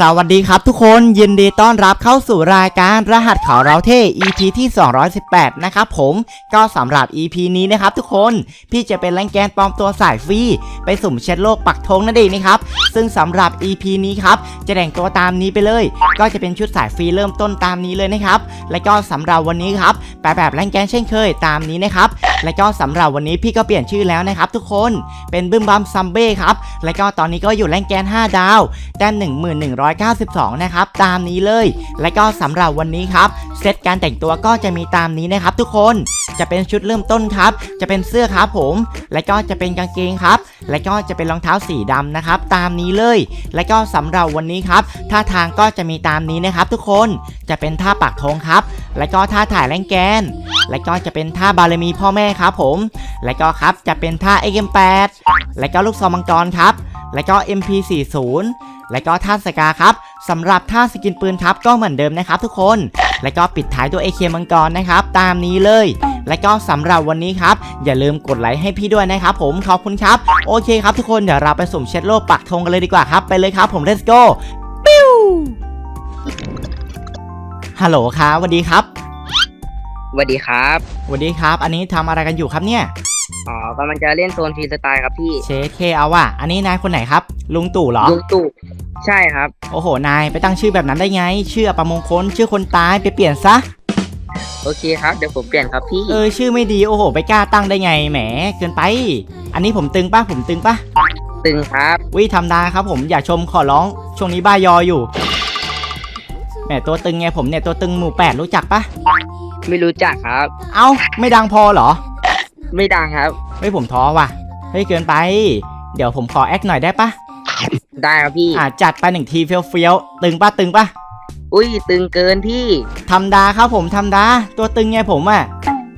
สวัสดีครับทุกคนยินดีต้อนรับเข้าสู่รายการรหัสเขาเราเท่ EP ที่ 218 นะครับผมก็สำหรับ EP นี้นะครับทุกคนพี่จะเป็นแรงแกนปลอมตัวสายฟรีไปสุ่มเช็ดโลกปักธงนั่นเองนะครับซึ่งสำหรับ EP นี้ครับจะแต่งตัวตามนี้ไปเลย ก็จะเป็นชุดสายฟรีเริ่มต้นตามนี้เลยนะครับและก็สำหรับวันนี้ครับแปลแบบแรงแกนเช่นเคยตามนี้นะครับและก็สำหรับวันนี้พี่ก็เปลี่ยนชื่อแล้วนะครับทุกคนเป็นบึ้มบัมซัมเบ้ครับและก็ตอนนี้ก็อยู่แรงแกน 5 ดาวแต้ม192 นะครับ ตามนี้เลย และก็สำหรับวันนี้ครับ เซตการแต่งตัวก็จะมีตามนี้นะครับทุกคนจะเป็นชุดเริ่มต้นครับ จะเป็นเสื้อครับผม และก็จะเป็นกางเกงครับ และก็จะเป็นรองเท้าสีดำนะครับ ตามนี้เลย และก็สำหรับวันนี้ครับ ท่าทางก็จะมีตามนี้นะครับ ทุกคน จะเป็นท่าปักธงครับ และก็ท่าถ่ายแรงแกน และก็จะเป็นท่าบารมีพ่อแม่ครับผม และก็ครับจะเป็นท่า XM8 และก็ลูกซองมังกรครับ และก็ MP40 และก็ท่าสกาครับสำหรับท่าสกินปืนครับก็เหมือนเดิมนะครับทุกคน และก็ปิดท้ายด้วย AK มังกรนะครับตามนี้เลยและก็สำหรับวันนี้ครับ อย่าลืมกดไลค์ให้พี่ด้วยนะครับผมขอบคุณครับ โอเคครับทุกคนเดี๋ยวเราไปสุ่มเช็ดโลกปักธงกันเลยดีกว่าครับ ไปเลยครับผม let's go ปิ้วฮัลโหลครับสวัสดีครับสวัสดีครับสวัสดีครับ อันนี้ทำอะไรกันอยู่ครับเนี่ย อ๋อกำลังจะเล่นโซนฟรีสไตล์ครับพี่เชคเคเอาว่ะอันนี้นายคนไหนครับ ลุงตู่เหรอ ลุงตู่ใช่ครับ โอ้โห นายไปตั้งชื่อแบบนั้นได้ไง ชื่ออัปมงคลชื่อคนตายไปเปลี่ยนซะ โอเคครับเดี๋ยวผมเปลี่ยนครับพี่เออ ชื่อไม่ดี โอ้โห ไปกล้าตั้งได้ไง แหม เกินไป อันนี้ผมตึงปะผมตึงปะตึงครับวิธรรมดาครับผมอย่าชมขอร้อง ช่วงนี้บ้ายออยู่ แหมตัวตึงไงผมเนี่ยตัวตึงหมู่แปดรู้จักปะไม่รู้จักครับ เอ้า ไม่ดังพอเหรอ ไม่ดังครับ เฮ้ยผมท้อว่ะ เฮ้ยเกินไป เดี๋ยวผมขอแอคหน่อยได้ปะได้ครับพี่ อ่าจัดไปหนึ่งทีเฟี้ยวเฟี้ยวๆตึงปะตึงปะอุ้ยตึงเกินพี่ธรรมดาครับผมธรรมดา ตัวตึงไงผมอะ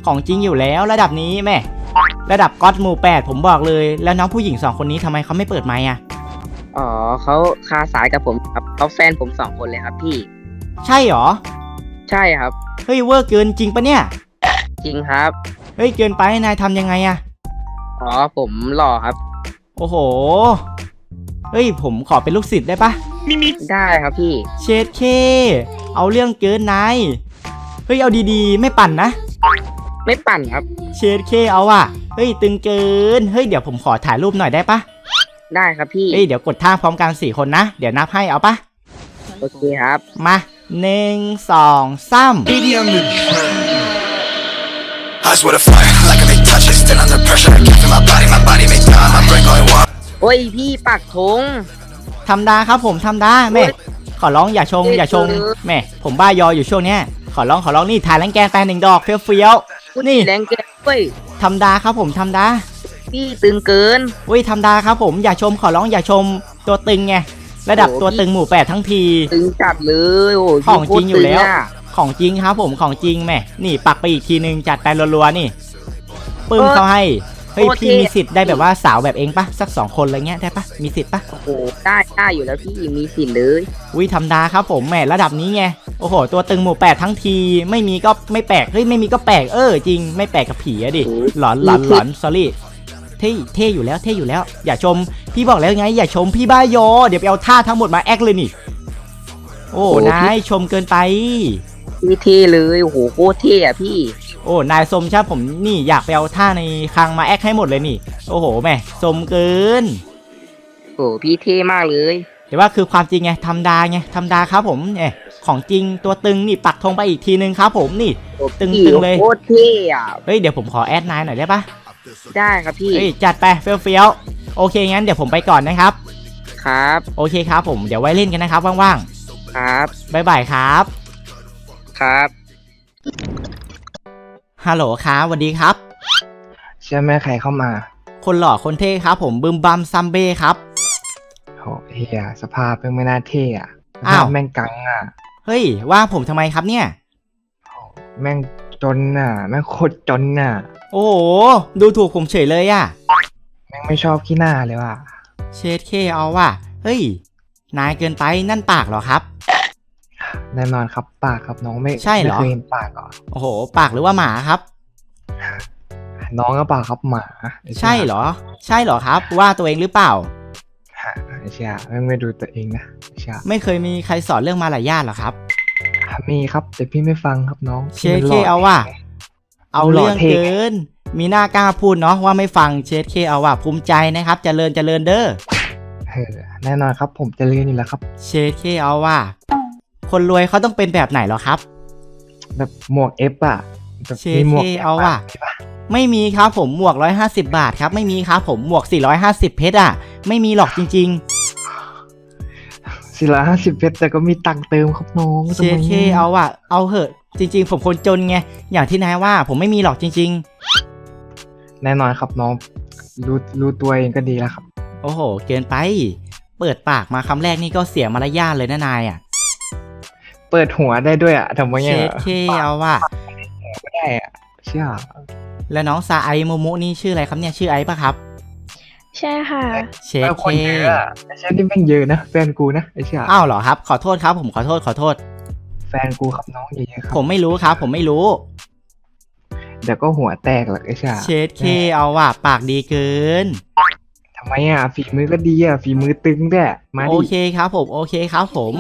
ของจริงอยู่แล้วระดับนี้แม่ ระดับก๊อตหมู่แปดผมบอกเลย แล้วน้องผู้หญิงสองคนนี้ทำไมเขาไม่เปิดไมค์อะอ๋อเขาคาสายกับผมครับเขาแฟนผมสองคนเลยครับพี่ ใช่เหรอ ใช่ครับ เฮ้ยเวอร์เกินจริงปะเนี่ย จริงครับ เฮ้ยเกินไปนายทำยังไงอะอ๋อผมหล่อครับ โอ้โห เฮ้ยผมขอเป็นลูกศิษย์ได้ปะได้ครับพี่ เชดเค เอาเรื่องเกินนายเฮ้ยเอาดีๆ ไม่ปั่นนะ ไม่ปั่นครับ เชดเคเอาอะเฮ้ยตึงเกิน เฮ้ยเดี๋ยวผมขอถ่ายรูปหน่อยได้ปะได้ครับพี่ เฮ้ยเดี๋ยวกดท่าพร้อมกันสี่คนนะ เดี๋ยวนับให้เอาปะโอเคครับ มาหนึ่งสองสาม Eyes with a fire, like I may touch it, still under pressure. I can't feel my body, my body may die, my brain going wild. โอ้ยพี่ปักธง ทำดาครับผมทำดาแม่ ขอร้องอย่าชงเฮ้ยอย่าชงเออแม่ผมบ้ายออยู่ช่วงเนี้ยขอร้องขอร้องนี่ถ่ายแรงแกนแปนหนึ่งดอกเฟี้ยวเฟี้ยวๆนี่แรงเกินเว้ยทำดาครับผมทำดาพี่ตึงเกิน อุ้ยทำดาครับผมอย่าชมขอร้องอย่าชมตัวตึงไงระดับโอ้ตัวตึงหมู่แปดทั้งที ตึงจัดเลยโอ้ยของจริงอยู่แล้วโคตตึะ ของจริงครับผมของจริงแม่นี่ปักไปอีกทีนึงจัดไปรัวๆนี่ปึ้มโอ้เขาให้เฮ้ยโคตรพี่เท่มีสิทธิ์ได้แบบว่าสาวแบบเองปะสักสองคนอะไรเงี้ยได้ปะมีสิทธิ์ปะโอ้โหได้ได้อยู่แล้วพี่มีสิทธิ์เลยอุ้ยธรรมดาครับผมแหมระดับนี้ไงโอ้โห ตัวตึงหมู่แปดทั้งที ไม่มีก็ไม่แปลกเฮ้ยไม่มีก็แปลกเออจริงไม่แปลกกับผีอะดิโอ้หลอนหลอนหลอน sorry เท่เท่อยู่แล้วเท่อยู่แล้ว อย่าชมพี่บอกแล้วไง อย่าชมพี่บ้ายอเดี๋ยวไปเอาท่าทั้งหมดมาแอคเลยนี่ โอ้นายชมเกินไปพี่ เท่เลยโอ้โหโคตรเท่อะพี่ โอ้นายสมชาผมนี่อยากไปเอาท่าในคลังมาแอคให้หมดเลยนี่ โอ้โหแหม่สมเกินโอ้โหพี่เท่มากเลยแต่ว่าคือความจริงไงทำดาไงทำดาครับผมเนี่ยของจริงตัวตึงนี่ปักธงไปอีกทีนึงครับผมนี่โอ้ตึงพี่ตึงเลยโคตรเท่อะเฮ้ยเดี๋ยวผมขอแอดนายหน่อยได้ปะได้ครับพี่เฮ้ยจัดไปเฟี้ยวเฟี้ยวๆโอเคงั้นเดี๋ยวผมไปก่อนนะครับ ครับ โอเคครับผมเดี๋ยวไว้เล่นกันนะครับว่างครับๆบ๊ายบายครับ ครับฮัลโหลครับสวัสดีครับ เชื่อไหมใครเข้ามา คนหล่อคนเท่ครับ ผมบึมบัมซัมเบ้ครับโหเฮียสภาพเป็นไม่น่าเท่อะสอ้าภาวพแม่งกังอะเฮ้ย ว่าผมทำไมครับเนี่ยโหแม่งจนอะแม่งโคตรจนอะโอ้โห ดูถูกผมเฉยเลยอะแม่งไม่ชอบขี้หน้าเลยว่ะ เชดเคเอาว่ะ เฮ้ย นายเกินไปนั่นปากเหรอครับ แน่นอนครับปากครับน้องไม่ใช่เหรอ ไม่เคยเห็นปากเหรอโอ้โห ปากหรือว่าหมาครับ น้องก็ปากครับหมาใช่เหรอ ใช่เหรอครับ ว่าตัวเองหรือเปล่าฮะเชียแม่งไม่ดูตัวเองนะเชียไม่เคยมีใครสอนเรื่องมารยาทหรอครับ มีครับแต่พี่ไม่ฟังครับน้องเชพี่ดมันหเคล่เอาว่ะเอาหล่อเรื่องเท่เกิน มีหน้ากล้าพูดเนาะว่าไม่ฟังเชดเคเอาว่ะภูมิใจนะครับ เจริญเจริญเด้อเออแน่นอนครับผมจะเรียนนี่แหละครับ เชดเคเอาว่ะ คนรวยเขาต้องเป็นแบบไหนเหรอครับ แบบหมวกเอฟอะแบบเชมีหมวก เท่ F เอาว่ะใช่ปะไม่มีครับผมหมวก 150 บาทครับ ไม่มีครับผมหมวก 450 เพชรอะ ไม่มีหรอกจริง สี่ร้อยห้าสิบเพชรแต่ก็มีตังค์เติมครับน้องๆ เชดเคเอาว่ะ เอาเหอะ จริง ๆ ผมคนจนไง อย่างที่นายว่าผมไม่มีหรอกจริง แน่นอนครับน้อง รู้รู้ตัวเองก็ดีแล้วครับ ๆ โอ้โห เกินไป เปิดปากมาคำแรกนี่ก็เสียมารยาทเลยนะนายอะ เปิดหัวได้ด้วยอะทำไมเชเนี่ยดเคเอาว่ะก็ได้อะเชื่อแล้วน้องซาไอโมโมนี่ชื่ออะไรครับเนี่ยชื่อไอปะครับ ใช่ค่ะ เชแล้ดวเคคนเยอะอะไอ้เช่นนี่แม่งเยอะนะแฟนกูนะไอ้เชี่ยอ้าวเหรอครับ ขอโทษครับผมขอโทษขอโทษ แฟนกูครับน้องเยอะๆครัผมไม่รู้ครับ ผมไม่รู้ เดี๋ยวก็หัวแตกหรอกไอ้เชี่ยเชดเคเอาว่ะ ปากดีเกิน ทำไมอะฝีมือก็ดีอะฝีมือตึงด้วยมาโอดิเคครับผมโอเคครับผม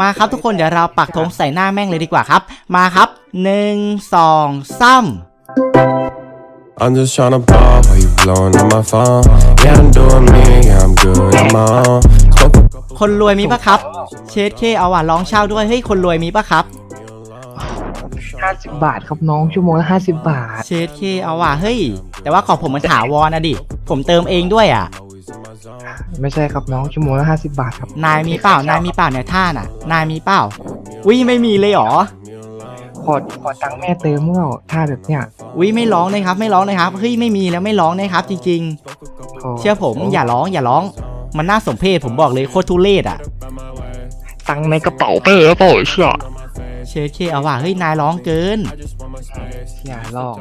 มาครับทุกคนเดี๋ยวเราปักธงใส่หน้าแม่งเลยดีกว่าครับ มาครับหนึ่งสองสาม I'm just tryna ball while you blowing on my phone. Yeah, I'm doing me, yeah, I'm good on my own. Spoke a couple คนรวยมีปะครับ เชดเคเอาว่ะร้องเช่าด้วย เฮ้ย คนรวยมีปะครับ ห้าสิบบาทครับน้องชั่วโมงละห้าสิบบาท เชดเคเอาว่ะ เฮ้ย แต่ว่าของผมมันถาวรนะดิ ผมเติมเองด้วยอะ ไม่ใช่ครับน้องชั่วโมงละห้าสิบบาทครับนายมีเปล่านายมีเปล่าเนี่ยท่าน่ะ นายมีเปล่าวิไม่มีเลยเหรอขอขอตังค์แม่เติมเมื่อถ้าแบบเนี้ยวิไม่ร้องเลยครับ ไม่ร้องเลยครับเฮ้ยไม่มีแล้วไม่ร้องนะครับ จริงขอๆเชื่อผมอย่าร้องอย่าร้อง มันน่าสมเพชผมบอกเลยโคตรทุเรศอะตังค์ในกระเป๋าเป้แล้วเปล่าเชี่ย เชดเคเอาว่ะเฮ้ยนายร้องเกินอย่าลอง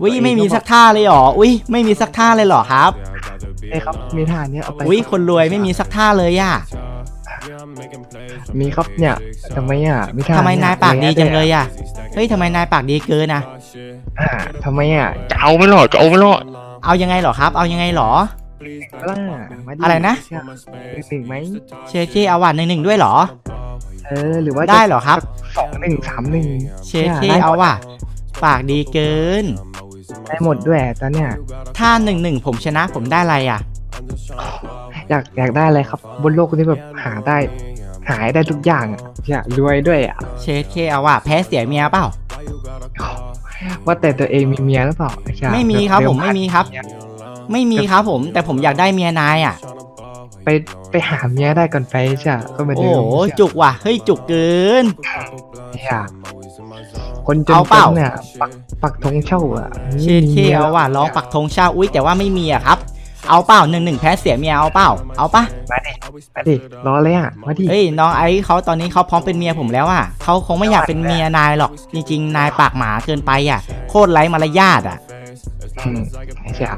อุ้ยไม่มีสักท่าเลยเหรออุ้ยไม่มีสักท่าเลยเหรอครับเอ้ครับมีท่าเนี้ยเอาไปอุ้ยคนรวยไม่มีสักท่าเลยอะมีครับเนี่ยทำไมอะมีท่าทำไมนายปากดีจังเลยอะอะเฮ้ยทำไมนายปากดีเกินอะอ่าทำไมอะจะเอาไม่รอดจะเอาไม่รอดเอายังไงเหรอครับ เอายังไงเหรอล่ะมาดิอะไรนะเชี่ยหนึ่งไหมเชดเคเอาว่ะหนึ่งหนึ่งด้วยเหรอ เออหรือว่าจะได้เหรอครับ สองหนึ่งสามหนึ่งเชดเคเอาว่ะ ปากดีเกิน ได้หมดด้วยตอนเนี้ยถ้าหนึ่งหนึ่งผมชนะผมได้อะไรอะ อยากอยากได้อะไรครับ บนโลกนี้แบบหาได้ หาได้ทุกอย่างอะอยากรวยด้วยอะเชดเคเอาว่ะแพ้เสียเมียเปล่า ว่าแต่ตัวเองมีเมียหรือเปล่าอ้ชาไม่มีครับเดิผมไม่มีครับ ไม่มีครับผม แต่ผมอยากได้เมียนายอะ ไปไปหาเมียได้ก่อนไปใช่ก็มาโอ้เดิโหจุกว่ะเฮ้ยจุกเกินอยากคนจนเอาเปล่า ๆเนี่ยปักปักธงเช่าอะเชดเคเอาว่ะร้องปักธงชาอุ้ยแต่ว่าไม่มีอะครับ เอาเปล่าหนึ่งหนึ่งแพ้เสียเมียเอาเปล่าเอาปะมาดิมาดิรอเลยอะมาดิเฮ้ยน้องไอซ์เขาตอนนี้เขาพร้อมเป็นเมียผมแล้วอะเขาคงไม่อยากเป็นเมียนายหรอกจริง ๆ นายปากหมาเกินไปอะโคตรไร้มารยาทอะอืม ไอ้เชี่ย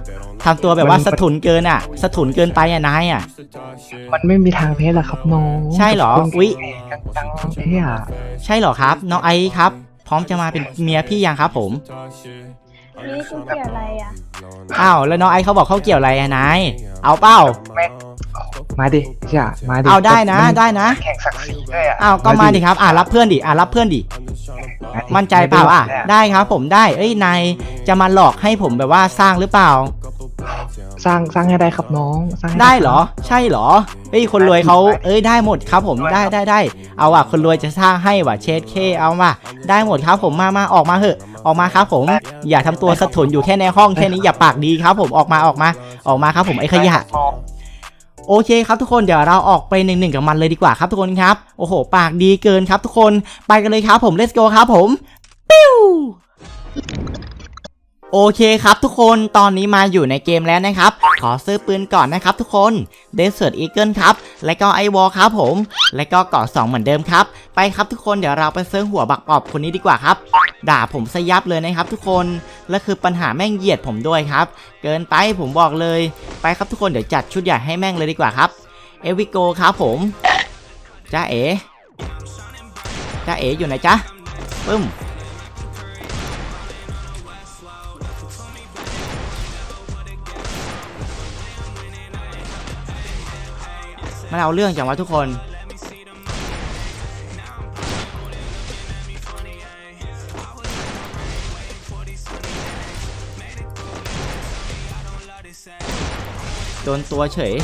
ทำตัวแบบว่าสะทุนเกินอะ สะทุนเกินไปอะนายอะ มันไม่มีทางแพ้หรอกครับน้องใช่เหรอคนอุ๊ยกังๆเนี่ยใช่เหรอครับ น้องไอซ์ครับ พร้อมจะมาเป็นเมียพี่ยังครับผม นี่คุณเกี่ยวอะไรอะ อ้าวแล้วน้องไอซ์เขาบอกเขาเกี่ยวอะไรอะนาย เอาเปล่ามาดิเชี่ยมาดิเอาได้นะมัได้นะ แข่งศักดิ์ศรีด้วยอะอ้าวก็มาดิครับอ่ารับเพื่อนดิอ่ารับเพื่อนดิาดิมั่นใจเปล่าอะ ได้ครับผมได้ เอ้ยนายจะมาหลอกให้ผมแบบว่าสร้างหรือเปล่า สร้างสร้างให้ได้ครับน้องสร้างให้ได้เหรอ ใช่เหรอเอ้ยคนรวยเขาเอ้ยได้หมดครับผมได้ได้ได้เอาว่ะคนรวยจะสร้างให้ว่ะเชดเคเอาว่ะได้หมดครับผมมามาออกมาเหอะ ออกมาครับผม อย่าทำตัวสะทุนอยู่แค่ในห้องแค่นี้อย่าปากดีครับผมออกมาออกมา ออกมาครับผมไอ้ขยะ โอเคครับทุกคนเดี๋ยวเราออกไปหนึ่งหนึ่งกับมันเลยดีกว่าครับทุกคนครับโอ้โห ปากดีเกินครับทุกคนไปกันเลยครับผม let's go ครับผมปิ้ว โอเคครับทุกคนตอนนี้มาอยู่ในเกมแล้วนะครับ ขอซื้อปืนก่อนนะครับทุกคน Desert Eagle ครับ และก็ไอวอลครับผม และก็เกาะ2เหมือนเดิมครับ ไปครับทุกคนเดี๋ยวเราไปเซิร์ฟหัวบักออบคนนี้ดีกว่าครับ ด่าผมซะยับเลยนะครับทุกคน และคือปัญหาแม่งเหยียดผมด้วยครับ เกินไปผมบอกเลย ไปครับทุกคนเดี๋ยวจัดชุดใหญ่ให้แม่งเลยดีกว่าครับ เอวิโกครับผมจ้าเอ๋จ้าเอ๋อยู่ไหนจ๊ะปึ้ม มันเอาเรื่องอย่างวะทุกคนโดนตัวเฉย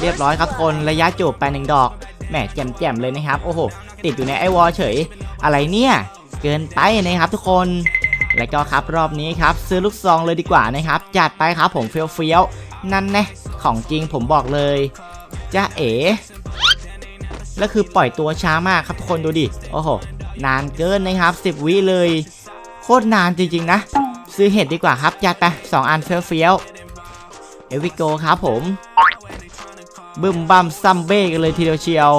เรียบร้อยครับทุกคนระยะจูบไปหนึ่งดอกแหมแจ่มๆเลยนะครับ โอ้โห ติดอยู่ในไอวอลเฉย อะไรเนี่ย เกินไปนะครับทุกคน แล้วก็ครับรอบนี้ครับ ซื้อลูกซองเลยดีกว่านะครับ จัดไปครับผมเฟี้ยวเฟี้ยวๆนั่นแน่ของจริงผมบอกเลย จ้าเอ๋แล้วคือปล่อยตัวช้ามากครับทุกคนดูดิ โอ้โห นานเกินนะครับ 10 วิเลย โคตรนานจริง ๆ นะ ซื้อเห็ดดีกว่าครับจัดไปสองอันเฟี้ยวเฟี้ยวเอวิโกครับผม บึมบัมซัมเบ้กันเลยทีเดียวเชียว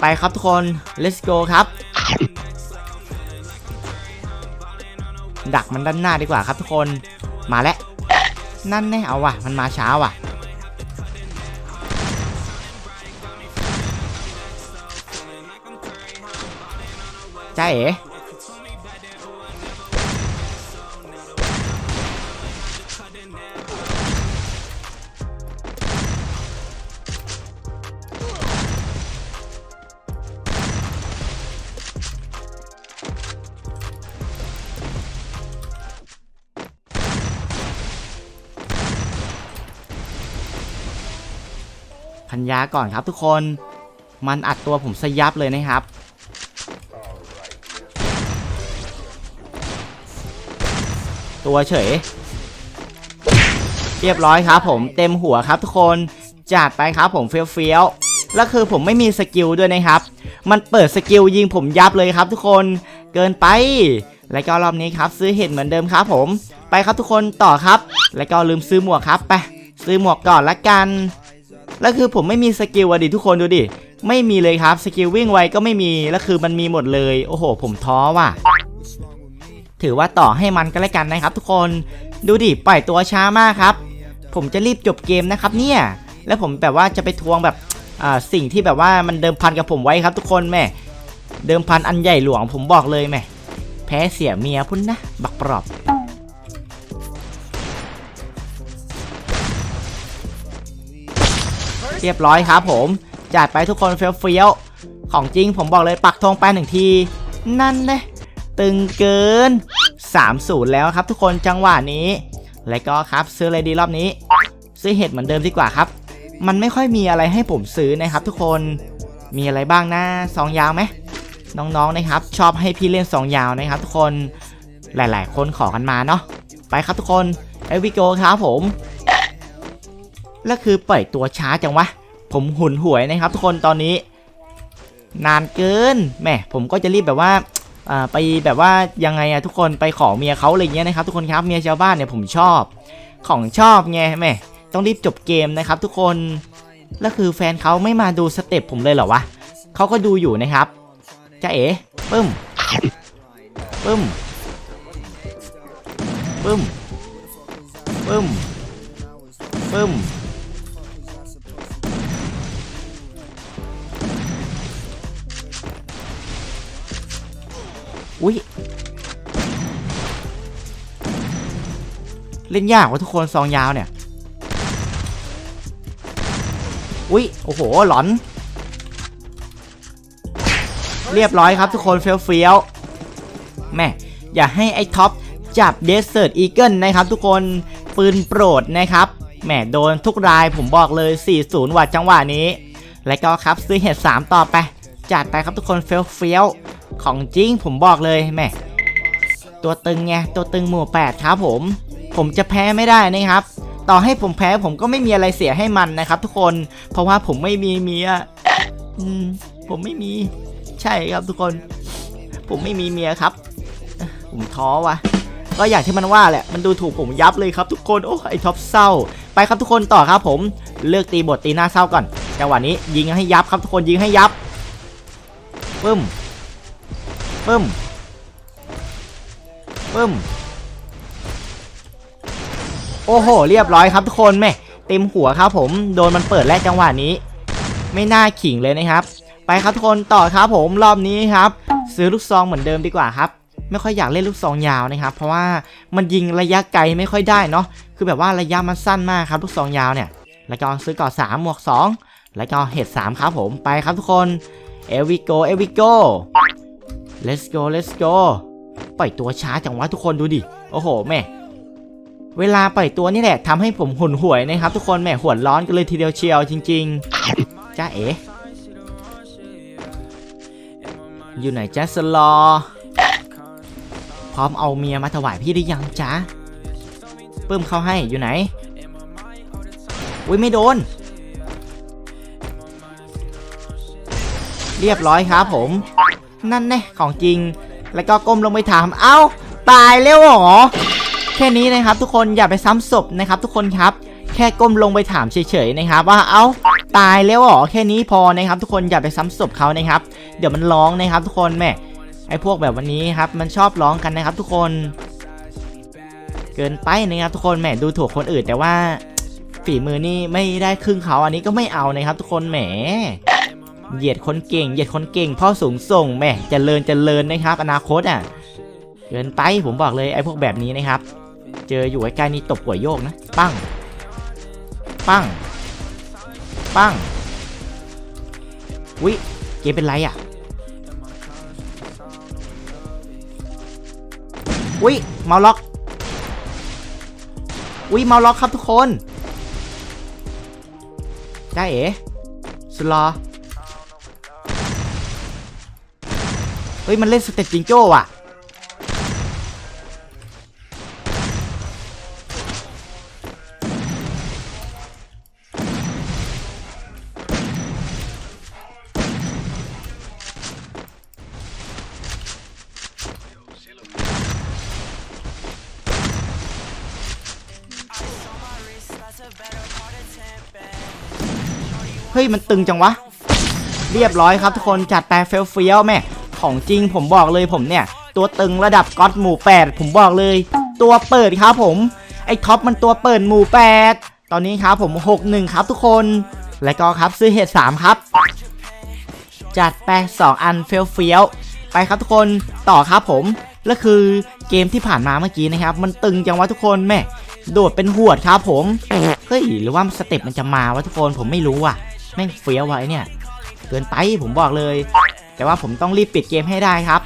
ไปครับทุกคน let's go ครับ ดักมันด้านหน้าดีกว่าครับทุกคน มาแล้ว นั่นแน่เอาว่ะ มันมาช้าว่ะ จ้าเอ๋พันยาก่อนครับทุกคน มันอัดตัวผมสยับเลยนะครับ ตัวเฉย เรียบร้อยครับผมเต็มหัวครับทุกคนจัดไปครับผมเฟี้ยวเฟี้ยวๆแล้วคือผมไม่มีสกิลด้วยนะครับ มันเปิดสกิลยิงผมยับเลยครับทุกคนเกินไป แล้วก็รอบนี้ครับซื้อเห็ดเหมือนเดิมครับผม ไปครับทุกคนต่อครับ แล้วก็ลืมซื้อหมวกครับไปซื้อหมวกก่อนละกันแล้วคือผมไม่มีสกิลอะดิทุกคนดูดิ ไม่มีเลยครับ สกิลวิ่งไวก็ไม่มี แล้วคือมันมีหมดเลย โอ้โห ผมท้อว่ะ ถือว่าต่อให้มันก็แล้วกันนะครับ ทุกคนดูดิปล่อยตัวช้ามากครับ ผมจะรีบจบเกมนะครับเนี่ยแล้วผมแบบว่าจะไปทวงแบบอ่าสิ่งที่แบบว่ามันเดิมพันกับผมไว้ครับ ทุกคนแม่เดิมพันอันใหญ่หลวงผมบอกเลยแม่แพ้เสียเมียพุ่นนะบักปรอบเรียบร้อยครับผมจัดไปทุกคนเฟี้ยวเฟี้ยวๆของจริงผมบอกเลยปักธงไปหนึ่งที นั่นเลย ตึงเกิน3-0แล้วครับทุกคนจังหวะนี้ และก็ครับซื้ออะไรดีรอบนี้ ซื้อเห็ดเหมือนเดิมดีกว่าครับ มันไม่ค่อยมีอะไรให้ผมซื้อนะครับ ทุกคนมีอะไรบ้างนะซองยาวไหมน้องๆนะครับ ชอบให้พี่เล่นซองยาวนะครับ ทุกคนหลาย ๆ คนขอกันมาเนาะไปครับทุกคนเอวิโกครับผมแล้วคือปล่อยตัวช้าจังวะ ผมหุนหวยนะครับ ทุกคนตอนนี้ นานเกินแหมผมก็จะรีบแบบว่า อ่าไปแบบว่ายังไงอะทุกคนไปขอเมียเขาอะไรเงี้ยนะครับทุกคนครับเมียชาวบ้านเนี่ยผมชอบ ของชอบไงแหมต้องรีบจบเกมนะครับ ทุกคนแล้วคือแฟนเขาไม่มาดูสเต็ปผมเลยเหรอวะเขาก็ดูอยู่นะครับจ้าเอ๋ปึ้มปึ้มปึ้มปึ้มปึ้ม อุ้ยเล่นยากว่าทุกคนซองยาวเนี่ย อุ้ยโอ้โหหลอน เรียบร้อยครับทุกคนเฟี้ยวเฟี้ยวๆแม่อย่าให้ไอ้ท็อปจับเดสเซิร์ตอีเกิลนะครับทุกคนปืนโปรดนะครับแหมโดนทุกรายผมบอกเลย 40 วัตต์จังหวะนี้ และก็ครับซื้อเห็ด 3 ต่อไป จัดไปครับทุกคนเฟี้ยวเฟี้ยวๆ ของจริงผมบอกเลยแม่ตัวตึงไงตัวตึงหมู่8ครับผม ผมจะแพ้ไม่ได้นะครับ ต่อให้ผมแพ้ผมก็ไม่มีอะไรเสียให้มันนะครับ ทุกคน เพราะว่าผมไม่มีเมียอืมผมไม่มี ใช่ครับทุกคน ผมไม่มีเมียครับ ผมท้อว่ะก็อย่างที่มันว่าแหละ มันดูถูกผมยับเลยครับทุกคน โอ้ไอท็อปเศร้า ไปครับทุกคนต่อครับผม เลือกตีบทตีหน้าเศร้าก่อน จังหวะนี้ยิงให้ยับครับทุกคนยิงให้ยับปึ้ม ปึ้มปึ้มโอ้โห เรียบร้อยครับทุกคนแม่เต็มหัวครับผมโดนมันเปิดแรกจังหวะนี้ ไม่น่าขิงเลยนะครับ ไปครับทุกคนต่อครับผมรอบนี้ครับ ซื้อลูกซองเหมือนเดิมดีกว่าครับ ไม่ค่อยอยากเล่นลูกซองยาวนะครับ เพราะว่ามันยิงระยะไกลไม่ค่อยได้เนาะคือแบบว่าระยะมันสั้นมากครับลูกซองยาวเนี่ยแล้วก็ซื้อก่อนสามหมวกสองแล้วก็เห็ดสามครับผมไปครับทุกคน e v i go e v i go let's go let's go ปล่อยตัวช้าจังวะทุกคนดูดิ โอ้โห แม่ เวลาปล่อยตัวนี่แหละทำให้ผมหุนหวยนะครับ ทุกคนแม่หัวร้อนกันเลยทีเดียวเชียวจริงๆจ้าเอ๋อยู่ไหนจ้าสลอ พร้อมเอาเมียมาถวายพี่หรือยังจ๊ะปื้มเข้าให้อยู่ไหน อุ้ยไม่โดน เรียบร้อยครับผม นั่นแน่ของจริง แล้วก็ก้มลงไปถาม เอ้า ตายแล้วเหรอ แค่นี้นะครับทุกคนอย่าไปซ้ำศพนะครับ ทุกคนครับ แค่ก้มลงไปถามเฉยๆนะครับ ว่าเอ้าตายแล้วเหรอแค่นี้พอนะครับ ทุกคนอย่าไปซ้ำศพเขานะครับ เดี๋ยวมันร้องนะครับ ทุกคนแม่ไอ้พวกแบบวันนี้ครับมันชอบร้องกันนะครับ ทุกคน เกินไปนะครับ ทุกคนแหมดูถูกคนอื่นแต่ว่าฝีมือนี่ไม่ได้ครึ่งเขาอันนี้ก็ไม่เอานะครับ ทุกคนแหม เหยียดคนเก่ง เหยียดคนเก่ง พ่อสูงส่งแหมเจริญเจริญนะครับ อนาคตอะเกินไปผมบอกเลยไอ้พวกแบบนี้นะครับ เจออยู่ใกล้ๆนี่ตบหัวโยกนะ ปั้ง ปั้ง ปั้งวิเกมเป็นไรอะวิเมาล็อกวิเมาล็อกครับทุกคนได้เอ๋สลอ เฮ้ยมันเล่นสเต็ปจิงโจ้ว่ะเฮ้ยมันตึงจังวะ เรียบร้อยครับทุกคนจัดแต่เฟลเฟียวแม่ ของจริงผมบอกเลยผมเนี่ย ตัวตึงระดับก๊อตหมู่8ผมบอกเลย ตัวเปิดครับผม ไอ้ท็อปมันตัวเปิดหมู่ 8 ตอนนี้ครับผม 6-1 ครับทุกคน และก็ครับซื้อเห็ด3ครับ จัดไป2อันเฟลเฟียวไปครับทุกคนต่อครับผมแล้วคือเกมที่ผ่านมาเมื่อกี้นะครับ มันตึงจังวะทุกคนแม่โดดเป็นหวดครับผมเฮ้ยหรือว่าสเต็ปมันจะมาวะทุกคนผมไม่รู้อะแม่งเฟี้ยวไว้เนี่ย เกินไปผมบอกเลย แต่ว่าผมต้องรีบปิดเกมให้ได้ครับ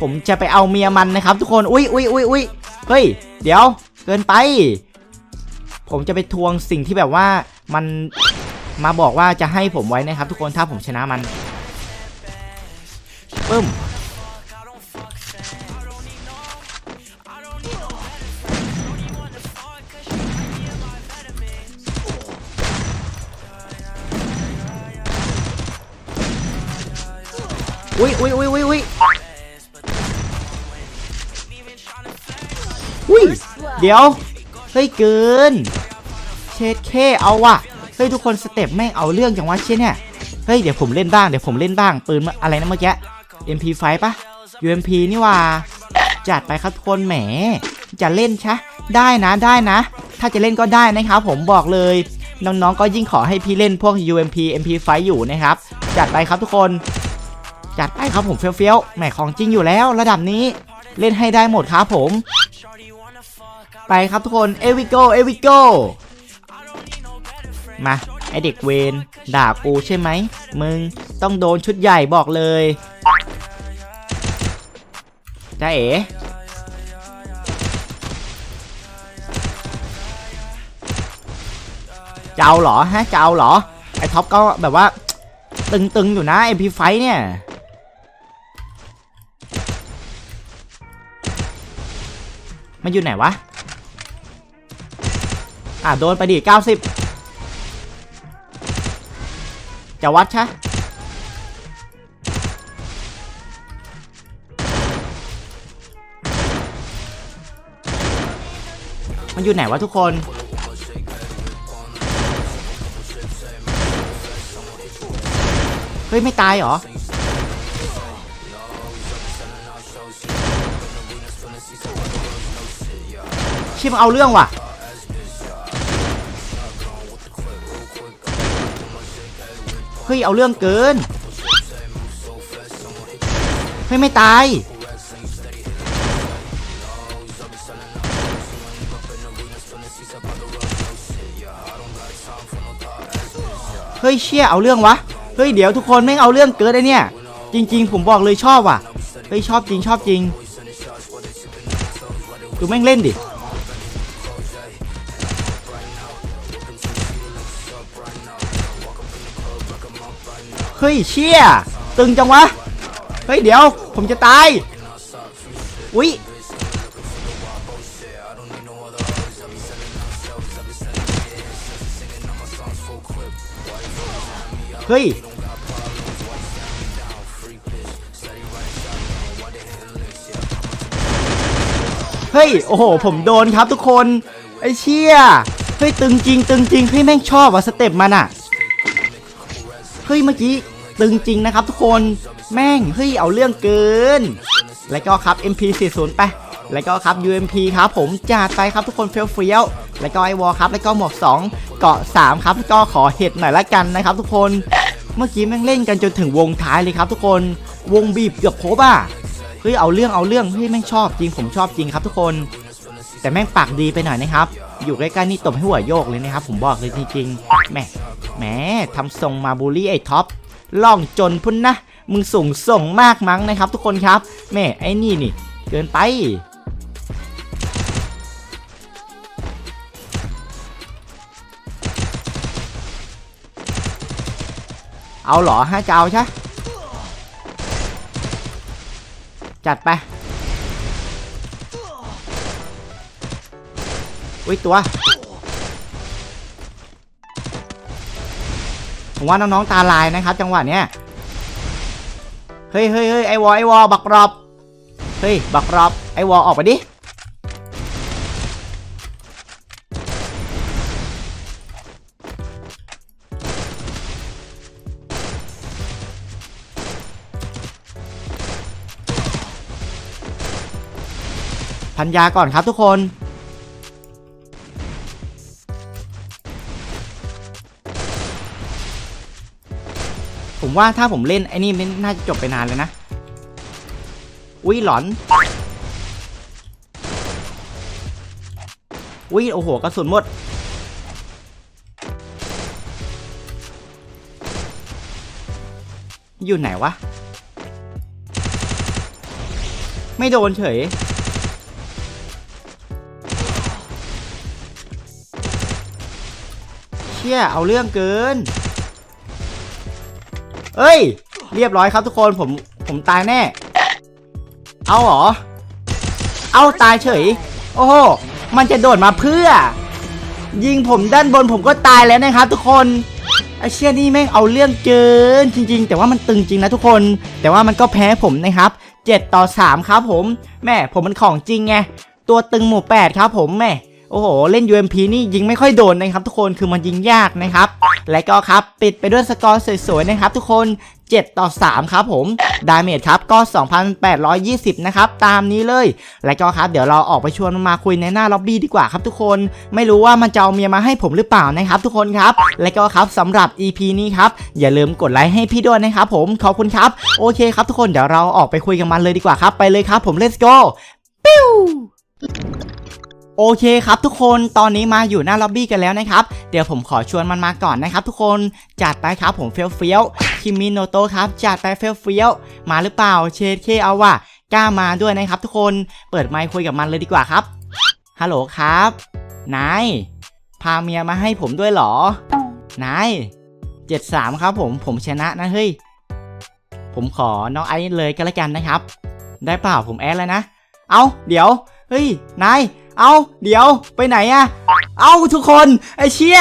ผมจะไปเอาเมียมันนะครับ ทุกคนอุ้ยอุ้ยอุ้ยอุ้ยเฮ้ย เดี๋ยว เกินไป ผมจะไปทวงสิ่งที่แบบว่ามันมาบอกว่าจะให้ผมไว้นะครับ ทุกคนถ้าผมชนะมันปึ้ม อุ้ยอุ้ยอุ้ยอุ้ยอุ้ยอุ้ยเดี๋ยว เฮ้ยเกิน เชดเคเอาว่ะ เฮ้ยทุกคนสเต็ปแม่งเอาเรื่องจังวะเช่นเนี่ย เฮ้ยเดี๋ยวผมเล่นบ้างเดี๋ยวผมเล่นบ้างปืนอะไรนะเมื่อกี้ MP5 ปะ UMP นี่ว่า จัดไปครับทุกคนแหม จะเล่นชะ ได้นะได้นะ ถ้าจะเล่นก็ได้นะครับผมบอกเลย น้องๆก็ยิ่งขอให้พี่เล่นพวก UMP MP5 อยู่นะครับ จัดไปครับทุกคน จัดไปครับผมเฟี้ยวๆแหมของจริงอยู่แล้วระดับนี้เล่นให้ได้หมดครับผม ไปครับทุกคนเอวิโกเอวิโกมาไอเด็กเวนด่ากูใช่ไหม มึงต้องโดนชุดใหญ่บอกเลยจ้าเอ๋จะเอาเหรอฮะจะเอาเหรอ ไอท็อปก็แบบว่า ตึงๆอยู่นะ MP5 เนี่ย มันอยู่ไหนวะ อะโดนไปดิ90 จะวัดใช่มันอยู่ไหนวะทุกคน เฮ้ย ไม่ตายเหรอ ชิมงเอาเรื่องว่ะเฮ้ยเอาเรื่องเกินเฮ้ยไม่ตายเฮ้ยเชี่ยเอาเรื่องวะเฮ้ยเดี๋ยวทุกคนแม่เอาเรื่องเกิดไอเนี่ย จริง ๆ ผมบอกเลยชอบว่ะเฮ้ยชอบจริงชอบจริง ดูแม่งเล่นดิเฮ้ยเชี่ยตึงจังวะ เฮ้ยเดี๋ยว ผมจะตาย อุ๊ยเฮ้ย เฮ้ย โอ้โห ผมโดนครับทุกคน ไอ้เชี่ย เฮ้ย ตึงจริง ตึงจริงเฮ้ยแม่งชอบว่ะสเต็ปมันอะเฮ้ย เมื่อกี้ ตึงจริงนะครับทุกคน แม่ง เฮ้ย เอาเรื่องเกิน แล้วก็ครับ MP40 ไป แล้วก็ครับ UMP ครับ ผมจัดไปครับทุกคนเฟี้ยวเฟี้ยวแล้วก็ไอวอลครับ แล้วก็หมวก2 เกาะ 3 ครับ แล้วก็ขอเห็ดหน่อยละกันนะครับทุกคน เมื่อกี้แม่งเล่นกันจนถึงวงท้ายเลยครับทุกคน วงบีบเกือบโคบอะ เฮ้ยเอาเรื่องเอาเรื่องเฮ้ยแม่งชอบจริงผมชอบจริงครับทุกคน แต่แม่งปากดีไปหน่อยนะครับ อยู่ใกล้ๆนี่ตบให้หัวโยกเลยนะครับ ผมบอกเลยจริงๆแหมแหมทำทรงมาบูลลี่ไอ้ท็อปล่องจนพุ่นนะมึงส่งส่งมากมั้งนะครับ ทุกคนครับแม่ไอ้นี่นี่ เกินไปเอาหรอฮะจะเอาใช่ จัดไป อุ้ยตัว ผมว่าน้องๆตาลายนะครับ จังหวะเนี้ย เฮ้ยเฮ้ยเฮ้ยไอวอไอวอบักรอบ เฮ้ย บักรอบ ไอวอออกไปดิ พันยาก่อนครับทุกคน ผมว่าถ้าผมเล่นไอ้นี่ไม่น่าจะจบไปนานเลยนะ อุ้ยหลอน อุ้ยโอ้โหกระสุนหมดอยู่ไหนวะ ไม่โดนเฉย ชี่ยเอาเรื่องเกิน เอ้ย เรียบร้อยครับทุกคนผมผมตายแน่ เอาหรอ เอาตายเฉย โอ้โห มันจะโดดมาเพื่อ ยิงผมด้านบนผมก็ตายแล้วนะครับ ทุกคนไอเชี่ยนี่แม่งเอาเรื่องเกินจริง ๆ แต่ว่ามันตึงจริงนะทุกคน แต่ว่ามันก็แพ้ผมนะครับ7ต่อ3ครับผม แม่ผมมันของจริงไง ตัวตึงหมู่8ครับผมแม่ โอ้โห เล่น UMP นี่ยิงไม่ค่อยโดนนะครับทุกคนคือมันยิงยากนะครับ และก็ครับปิดไปด้วยสกอร์สวยๆนะครับทุกคน 7 ต่อ 3 ครับผมดาเมจครับก็ 2,820 นะครับ ตามนี้เลย และก็ครับ เดี๋ยวเราออกไปชวนมันมาคุยในหน้าล็อบบี้ดีกว่าครับทุกคน ไม่รู้ว่ามันจะเอาเมียมาให้ผมหรือเปล่านะครับทุกคนครับ และก็ครับสำหรับ EP นี้ครับอย่าลืมกดไลค์ให้พี่ด้วยนะครับผมขอบคุณครับโอเคครับทุกคนเดี๋ยวเราออกไปคุยกันมันเลยดีกว่าครับไปเลยครับผม let's go ปิ้ว โอเคครับทุกคนตอนนี้มาอยู่หน้าล็อบบี้กันแล้วนะครับ เดี๋ยวผมขอชวนมันมาก่อนนะครับทุกคนจัดไปครับผมเฟี้ยวเฟี้ยวคิมิโนโตครับจัดไปเฟี้ยวเฟี้ยวมาหรือเปล่าเชดเคเอาว่ะกล้ามาด้วยนะครับทุกคนเปิดไมค์คุยกับมันเลยดีกว่าครับฮัลโหลครับนายพาเมียมาให้ผมด้วยเหรอนายเจ็ดสามครับผมผมชนะนะเฮ้ยผมขอน้องไอซ์เลยก็แล้วกันนะครับ ได้เปล่าผมแอดแล้วนะ เอาเดี๋ยวเฮ้ยนาย เอาเดี๋ยวไปไหนอะเอาทุกคนไอเชี่ย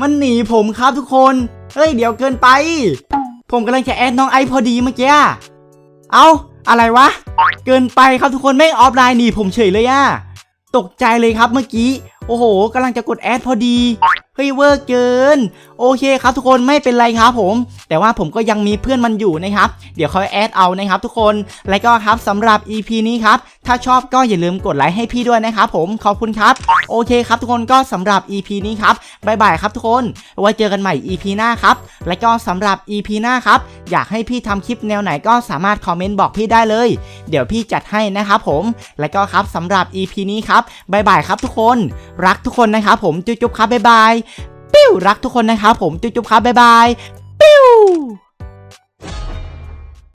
มันหนีผมครับทุกคน เฮ้ยเดี๋ยวเกินไป ผมกำลังจะแอดน้องไอพอดีเมื่อกี้เอาอะไรวะ เกินไปครับทุกคนไม่งออฟไลน์หนีผมเฉยเลยอะตกใจเลยครับเมื่อกี้โอ้โหกำลังจะกดแอดพอดี เฮ้ยเวอร์เกิน โอเคครับทุกคนไม่เป็นไรครับผม แต่ว่าผมก็ยังมีเพื่อนมันอยู่นะครับ เดี๋ยวคอยแอดเอานะครับทุกคน และก็ครับสำหรับ EP นี้ครับ ถ้าชอบก็อย่าลืมกดไลค์ให้พี่ด้วยนะครับผม ขอบคุณครับ โอเคครับทุกคนก็สำหรับ EP นี้ครับบายบายครับทุกคน ไว้เจอกันใหม่ EP หน้าครับ และก็สำหรับ EP หน้าครับ อยากให้พี่ทำคลิปแนวไหนก็สามารถคอมเมนต์บอกพี่ได้เลย เดี๋ยวพี่จัดให้นะครับผม และก็ครับสำหรับ EP นี้ครับบายบายครับทุกคนรักทุกคนนะครับผมจุ๊บๆครับบายบายปิ้วรักทุกคนนะครับผมจุ๊บๆครับบ๊ายบายปิ้ว